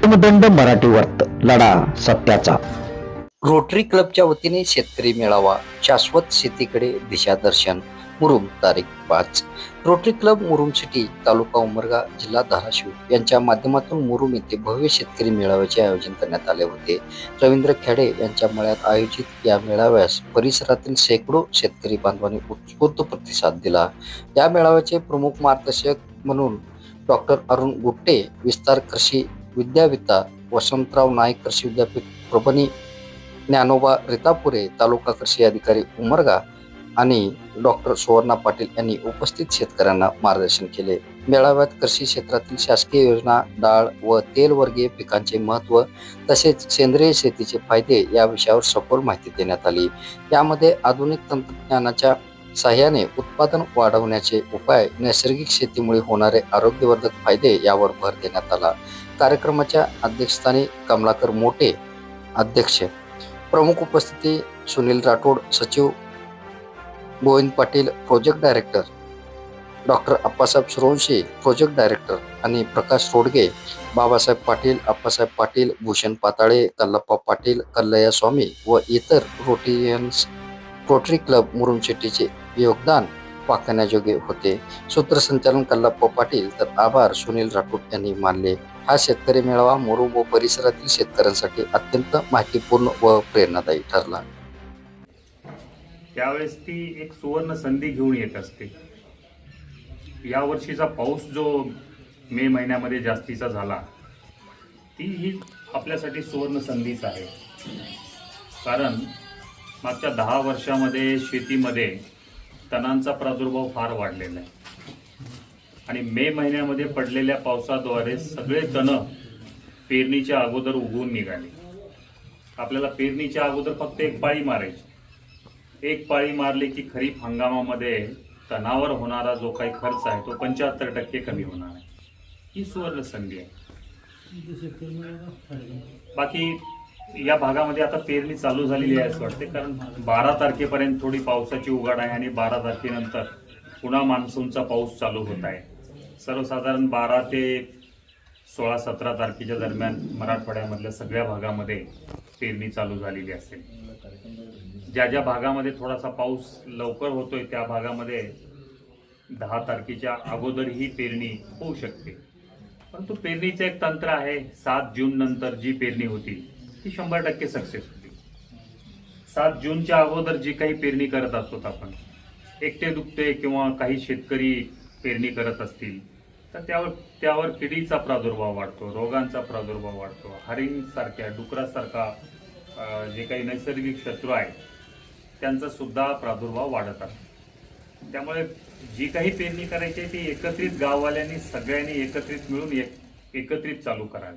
दंड मराठी वर्त लढा सत्याचा. रोटरी क्लबच्या वतीने शेतकरी मेळावा शाश्वत शेतीकडे दिशादर्शन मुरुम तारीख पाच. रोटरी क्लब मुरुम सिटी तालुका उमरगा जिल्हा धाराशिव यांच्या माध्यमातून मुरुम येथे भव्य शेतकरी मेळाव्याचे आयोजन करण्यात आले होते. रवींद्र खेडे यांच्या मळ्यात आयोजित या मेळाव्यास परिसरातील शेकडो शेतकरी बांधवांनी उत्स्फूर्त प्रतिसाद दिला. या मेळाव्याचे प्रमुख मार्गदर्शक म्हणून डॉक्टर अरुण गुट्टे विस्तार कृषी विद्याविता वसंतराव नाईक कृषी विद्यापीठ प्रभणी ज्ञानोबा रितापुरे तालुका कृषी अधिकारी उमरगा आणि डॉक्टर सुवर्णा पाटील यांनी उपस्थित शेतकऱ्यांना मार्गदर्शन केले. मेळाव्यात कृषी क्षेत्रातील शासकीय योजना डाळ व तेलवर्गीय पिकांचे महत्त्व तसेच सेंद्रिय शेतीचे फायदे या विषयावर सखोल माहिती देण्यात आली. यामध्ये आधुनिक तंत्रज्ञानाच्या साह्याने उत्पादन वाढवण्याचे उपाय नैसर्गिक शेतीमुळे होणारे आरोग्यवर्धक फायदे यावर भर देण्यात आला. कार्यक्रमाच्या अध्यक्षस्थानी कमलाकर मोटे अध्यक्ष. प्रमुख उपस्थिती सुनील राठोड सचिव Govind Patil project director doctor Appasaheb Suravanshi project director आणि प्रकाश रोडगे बाबासाहेब पाटील अप्पासाहेब पाटील भूषण पाताळे कल्लप्पा पाटील कल्लया स्वामी व इतर रोटियन्स रोटरी क्लब मुरुम शेट्टीचे योगदान वाखाण्याजोगे होते. सूत्रसंचालन कल्लाप्पा पाटील तर आभार सुनील राठोड यांनी मानले. हा शेतकरी मेळावा मोरू व परिसरातील शेतकऱ्यांसाठी अत्यंत माहितीपूर्ण व प्रेरणादायी ठरला. त्यावेळेस ती एक सुवर्ण संधी घेऊन येत असते. या वर्षीचा पाऊस जो मे महिन्यामध्ये जास्तीचा झाला ती ही आपल्यासाठी सुवर्ण संधीच आहे. कारण मागच्या दहा वर्षामध्ये शेतीमध्ये तणांचा प्रादुर्भाव फार वाढलेला आहे. आणि मे महिन्यामध्ये पडलेल्या पावसाद्वारे सगळे तण पेरणीच्या अगोदर उगवून निघाले. आपल्याला पेरणीच्या अगोदर फक्त एक पाळी मारायची. एक पाळी मारली की खरीप हंगामामध्ये तणावर होणारा जो काही खर्च आहे तो पंच्याहत्तर टक्के कमी होणार आहे. ही सुवर्ण संधी आहे बाकी या भागामध्ये आता पेरणी चालू झालेली आहे असं वाटते कारण बारा तारखेपर्यंत थोडी पावसाची उघाड आहे आणि बारा तारखेनंतर पुन्हा मान्सूनचा पाऊस चालू होत आहे. सर्वसाधारण बारा ते सोळा सतरा तारखेच्या दरम्यान मराठवाड्यामधल्या सगळ्या भागामध्ये पेरणी चालू झालेली असेल ज्या ज्या भागामध्ये थोडासा पाऊस लवकर होतोय त्या भागामध्ये दहा तारखेच्या अगोदर ही पेरणी होऊ शकते. परंतु पेरणीचं एक तंत्र आहे सात जून नंतर जी पेरणी होती ती शंभर टक्के सक्सेस होती. सात जूनच्या अगोदर जी काही पेरणी करत असतो आपण एकटे दुखते किंवा काही शेतकरी पेरणी करत असतील तर त्यावर त्यावर किडीचा प्रादुर्भाव वाढतो रोगांचा प्रादुर्भाव वाढतो. हरिणसारख्या डुकरासारखा जे काही नैसर्गिक शत्रू आहेत त्यांचा सुद्धा प्रादुर्भाव वाढत असतो. त्यामुळे जी काही पेरणी करायची आहे ती एकत्रित गाववाल्यांनी सगळ्यांनी एकत्रित मिळून एक एकत्रित चालू करावी.